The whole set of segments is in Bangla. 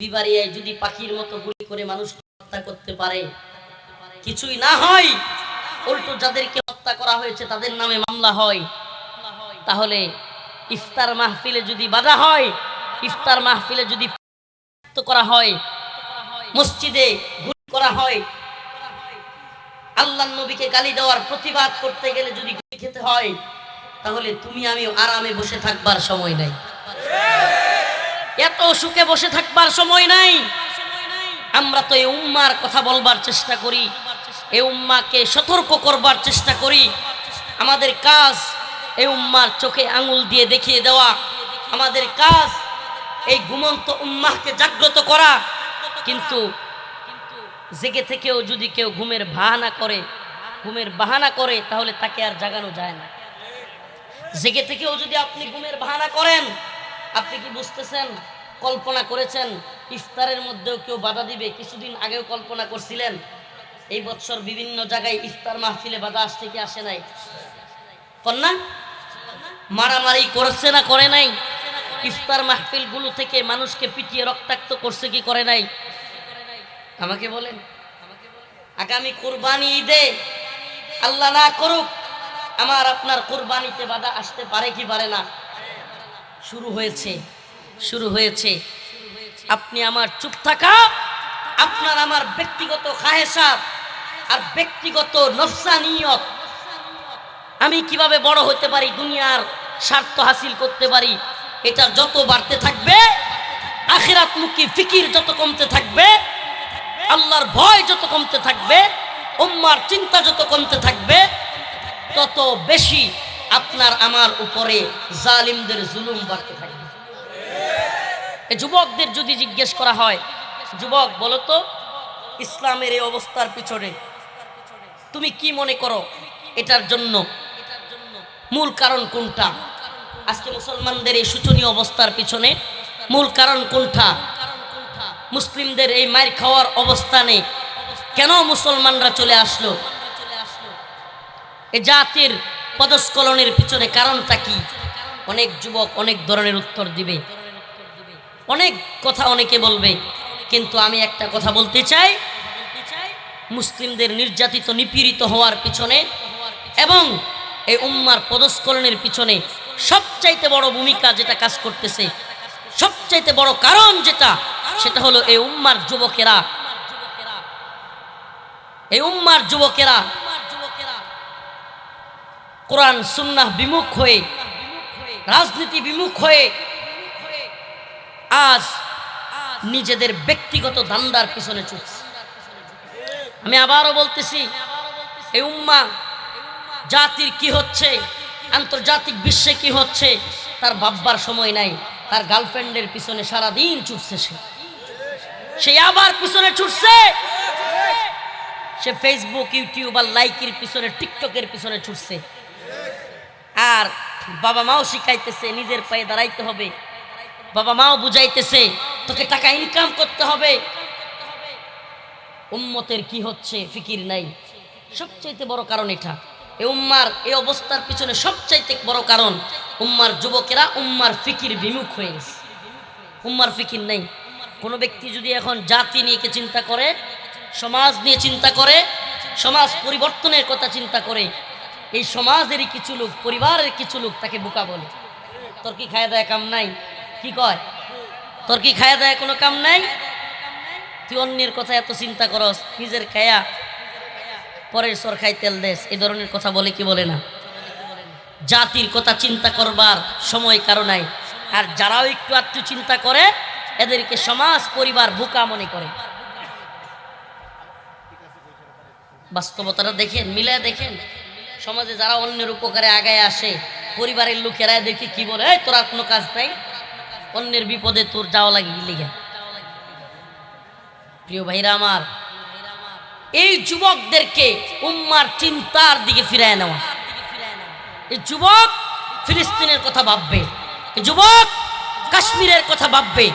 বিবারিয়ায় যদি পাখির মতো গুলি করে মানুষ হত্যা করতে পারে, কিছুই না হয়, উল্টো যাদেরকে হত্যা করা হয়েছে তাদের নামে মামলা হয়। তাহলে ইফতার মাহফিলে যদি বাধা হয়, ইফতার মাহফিলে যদি করা হয়, মসজিদে গুলি করা হয় আল্লাহ নবীকে গালি দেওয়ার প্রতিবাদ করতে গেলে যদি গুলি খেতে হয়, তাহলে তুমি আমি আরামে বসে থাকবার সময় নাই। এত সুখে বসে থাকবার সময় নাই। আমরা তো এই উম্মার কথা বলবার চেষ্টা করি। এই উম্মাকে সতর্ক করবার চেষ্টা করি। আমাদের কাজ এই উম্মার চোখে আঙুল দিয়ে দেখিয়ে দেওয়া। আমাদের কাজ এই ঘুমন্ত উম্মাহকে জাগ্রত করা। কিন্তু জেগে থেকেও যদি কেউ ঘুমের বাহানা করে, ঘুমের বাহানা করে, তাহলে তাকে আর জাগানো যায় না। জেগে থেকেও যদি আপনি ঘুমের বাহানা করেন আপনি কি বুঝতেছেন? কল্পনা করেছেন? ইফতারের মধ্যেও কেউ বাধা দিবে? কিছুদিন আগেও কল্পনা করছিলেন? এই বছর বিভিন্ন জায়গায় ইফতার মাহফিলে বাধা আসতে কি আসে নাই? কন্যা, মারামারি করছে না করে নাই? ইফতার মাহফিলগুলো থেকে মানুষকে পিটিয়ে রক্তাক্ত করছে কি করে নাই? আমাকে বলেন। আগামী কোরবানি ঈদে আল্লাহ না করুক, আমার আপনার কোরবানিতে বাধা আসতে পারে কি পারে না? শুরু হয়েছে শুরু হয়েছে। আপনি আমার চুপ থাকা, আপনার আমার ব্যক্তিগত খাহেসাত আর ব্যক্তিগত নফসানিয়ত। আমি কীভাবে বড় হতে পারি, দুনিয়ার স্বার্থ হাসিল করতে পারি, এটা যত বাড়তে থাকবে, আখিরাতমুখী ফিকির যত কমতে থাকবে, আল্লাহর ভয় যত কমতে থাকবে, উম্মার চিন্তা যত কমতে থাকবে, তত বেশি আপনার আমার উপরে জালিমদের জুলুম বাড়তে থাকবে যুবকদের যদি জিজ্ঞেস করা হয়, যুবক বলতো ইসলামের এই অবস্থার পিছনে তুমি কি মনে করো? এটার জন্য মূল কারণ কোনটা? আজকে মুসলমানদের এই শোচনীয় অবস্থার পিছনে মূল কারণ কোনটা? মুসলিমদের এই মায়ের খাওয়ার অবস্থানে কেন মুসলমানরা চলে আসলো? এ জাতির পদস্খলনের পিছনে কারণটা কি? অনেক যুবক অনেক ধরনের উত্তর দিবে। অনেক কথা অনেকে বলবে, কিন্তু আমি একটা কথা বলতে চাই। মুসলিমদের নির্যাতিত, নিপীড়িত হওয়ার পিছনে এবং এই উম্মার পদস্কলনের পিছনে সবচাইতে বড় ভূমিকা যেটা কাজ করতেছে, সবচাইতে বড় কারণ যেটা, সেটা হলো এই উম্মার যুবকেরা। এই উম্মার যুবকেরা কোরআন, সুন্নাহ বিমুখ হয়ে, রাজনীতি বিমুখ হয়ে, আজ নিজেদের ব্যক্তিগত দান্দার পিছনে ছুটছে। আমি আবারও বলতেছি, এই উম্মা জাতির কি হচ্ছে, আন্তর্জাতিক বিশ্বে কি হচ্ছে, তার ভাববার সময় নাই, তার গার্লফ্রেন্ডের পিছনে সারা দিন ছুটছে সে। সে আবার পিছনে ছুটছে, সে ফেসবুক ইউটিউব আর লাইকের পিছনে টিকটকের পিছনে ছুটছে। আর বাবা মাও শিখাইতেছে, নিজের পায়ে দাঁড়াইতে হবে। বাবা মাও বুঝাইতেছে, তোকে টাকা ইনকাম করতে হবে। উম্মতের কি হচ্ছে ফিকির নাই। সবচাইতে বড় কারণ এটা। এই উম্মার এই অবস্থার পিছনে সবচাইতে বড় কারণ, উম্মার যুবকেরা উম্মার ফিকির বিমুখ হয়ে গেছে। উম্মার ফিকির নেই। কোনো ব্যক্তি যদি এখন জাতি নিয়ে চিন্তা করে, সমাজ নিয়ে চিন্তা করে, সমাজ পরিবর্তনের কথা চিন্তা করে এই সমাজেরই কিছু লোক, পরিবারের কিছু লোক তাকে বোকা বলে। তোর কি খায় দেয় কাম নাই? কি কয়? তোর কি খায় দেয় কোনো কাম নাই? তুই অন্যের কথা এত চিন্তা করস, নিজের খায়া পরের সর খাই তেল দেশ এই ধরনের কথা বলে কি বলে না? জাতির কথা চিন্তা করবার সময় কারও নাই। আর যারাও একটু আত্মীয় চিন্তা করে, এদেরকে সমাজ, পরিবার বোকা মনে করে। বাস্তবতাটা দেখেন মিলে দেখেন। সমাজে যারা অন্যের উপকারে আগায় আসে পরিবারের লোকেরা দেখি কি বলে "এই, তোর আর কোনো কাজ নাই অন্যের বিপদে তোর যাওয়া লাগে লিগে। প্রিয় ভাইরা আমার এই যুবকদেরকে উম্মার চিন্তার দিকে ফিরায় নেওয়া। এই যুবক ফিলিস্তিনের কথা ভাববে যুবক কাশ্মীরের কথা ভাববে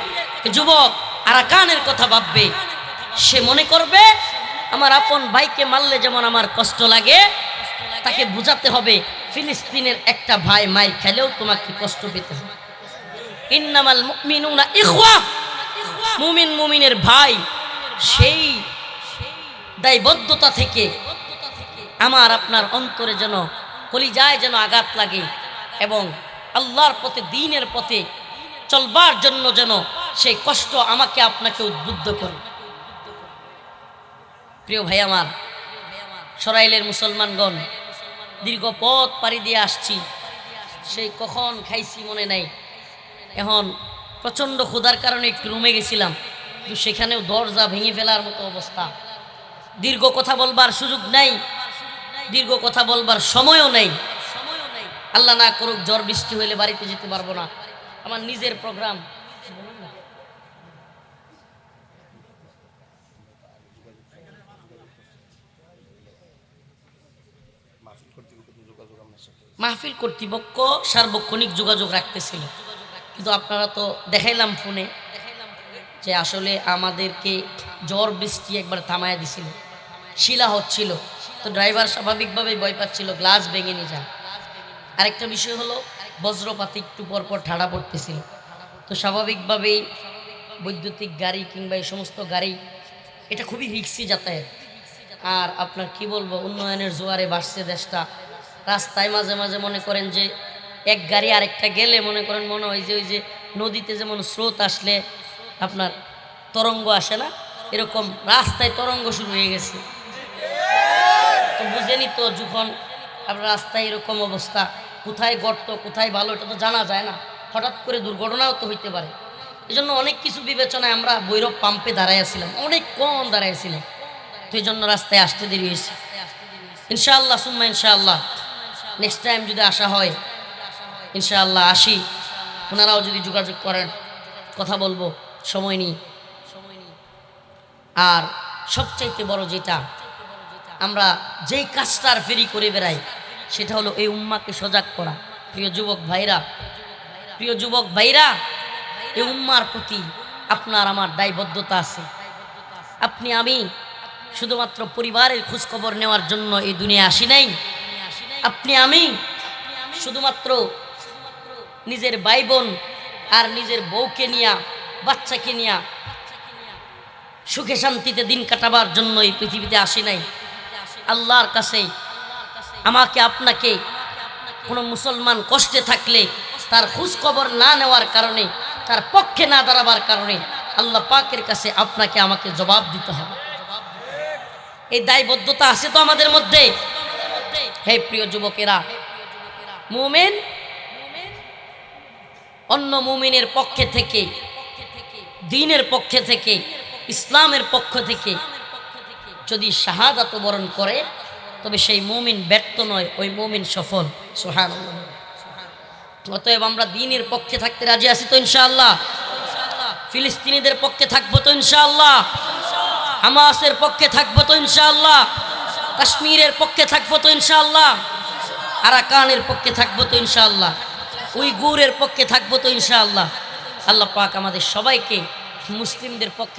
যুবক আরাকানের কথা ভাববে। সে মনে করবে আমার আপন ভাইকে মারলে যেমন আমার কষ্ট লাগে তাকে বুঝাতে হবে, ফিলিস্তিনের একটা ভাই মায়ের খেলেও তোমাকে কষ্ট পেতে হবে। ইন্নামাল মুমিনুনা ইখওয়া। মুমিন মুমিনের ভাই, সেই দায়বদ্ধতা থেকে আমার আপনার অন্তরে যেন, কলিজায় যেন আঘাত লাগে এবং আল্লাহর পথে, দিনের পথে চলবার জন্য যেন সেই কষ্ট আমাকে আপনাকে উদ্বুদ্ধ করে। প্রিয় ভাই আমার, সরাইলের মুসলমানগণ দীর্ঘ পথ পাড়ি দিয়ে আসছি। সেই কখন খাইছি মনে নাই। এখন প্রচণ্ড ক্ষুধার কারণে একটু রুমে গেছিলাম। কিন্তু সেখানেও দরজা ভেঙে ফেলার মতো অবস্থা। দীর্ঘ কথা বলবার সুযোগ নাই। দীর্ঘ কথা বলবার সময়ও নেই। আল্লাহ না করুক জ্বর বৃষ্টি হইলে বাড়িতে যেতে পারব না। আমার নিজের প্রোগ্রাম মাহফিল কর্তৃপক্ষ সার্বক্ষণিক যোগাযোগ রাখতেছিল। কিন্তু আপনারা তো দেখাইলাম ফোনে যে আসলে আমাদেরকে জ্বর, বৃষ্টি একবার থামায় দিছিল। শিলা হচ্ছিল। তো ড্রাইভার স্বাভাবিকভাবেই ভয় পাচ্ছিল, গ্লাস ভেঙে নিয়ে যায় আরেকটা বিষয় হলো, বজ্রপাতি একটু পর পর ঠাড়া পড়তেছিল। তো স্বাভাবিকভাবেই বৈদ্যুতিক গাড়ি কিংবা এই সমস্ত গাড়ি, এটা খুবই রিক্সি যাতায়াত। আর আপনার কি বলব, উন্নয়নের জোয়ারে বাড়ছে দেশটা। রাস্তায় মাঝে মাঝে মনে করেন যে এক গাড়ি আরেকটা গেলে মনে করেন মনে হয় যে ওই যে নদীতে যেমন স্রোত আসলে আপনার তরঙ্গ আসে না, এরকম রাস্তায় তরঙ্গ শুরু হয়ে গেছে। তো বুঝেনি তো যখন আপনার রাস্তায় এরকম অবস্থা, কোথায় গর্ত, কোথায় ভালো এটা তো জানা যায় না। হঠাৎ করে দুর্ঘটনাও তো হইতে পারে। এই জন্য অনেক কিছু বিবেচনায় আমরা বৈরব পাম্পে দাঁড়াইয়াছিলাম অনেক কম দাঁড়াইছিলাম তো এই জন্য রাস্তায় আসতে দেরি হয়েছে। ইনশাআল্লাহ, সুম্মা ইনশাআল্লাহ। নেক্সট টাইম যদি আসা হয়, ইনশাআল্লাহ আসি। ওনারাও যদি যোগাযোগ করেন, কথা বলব, সময় নিই। আর সবচাইতে বড় যেটা, আমরা যেই কাজটার ফেরি করে বেড়াই, সেটা হলো এই উম্মাকে সজাগ করা। প্রিয় যুবক ভাইরা, প্রিয় যুবক ভাইরা, এই উম্মার প্রতি আপনার আমার দায়বদ্ধতা আছে। আপনি আমি শুধুমাত্র পরিবারের খোঁজখবর নেওয়ার জন্য এই দুনিয়া আসি নাই। আপনি, আমি শুধুমাত্র নিজের ভাই বোন আর নিজের বউকে নিয়া, বাচ্চাকে নিয়া সুখে শান্তিতে দিন কাটাবার জন্য এই পৃথিবীতে আসি নাই। আল্লাহর কাছে, আমাকে, আপনাকে কোনো মুসলমান কষ্টে থাকলে তার খোঁজখবর না নেওয়ার কারণে, তার পক্ষে না দাঁড়াবার কারণে আল্লাহ পাকের কাছে আপনাকে আমাকে জবাব দিতে হবে। এই দায়বদ্ধতা আছে তো আমাদের মধ্যে? হে প্রিয় যুবকেরা, মুমেন অন্য মুমিনের পক্ষে থেকে, দিনের পক্ষে থেকে, ইসলামের পক্ষ থেকে যদি শাহাদাত বরণ করে, তবে সেই মুমিন ব্যর্থ নয়, ওই মুমিন সফল। সোহান অতএব আমরা দিনের পক্ষে থাকতে রাজি আছি তো ইনশাআল্লাহ? ফিলিস্তিনিদের পক্ষে থাকব তো ইনশাআল্লাহ? হামাসের পক্ষে থাকব তো ইনশাআল্লাহ, কাশ্মীরের পক্ষে থাকব তো ইনশাআল্লাহ, আরাকানের পক্ষে থাকব তো ইনশাআল্লাহ, উইগুরের পক্ষে থাকব তো ইনশাআল্লাহ। আল্লাহ পাক আমাদের সবাইকে মুসলিমদের পক্ষে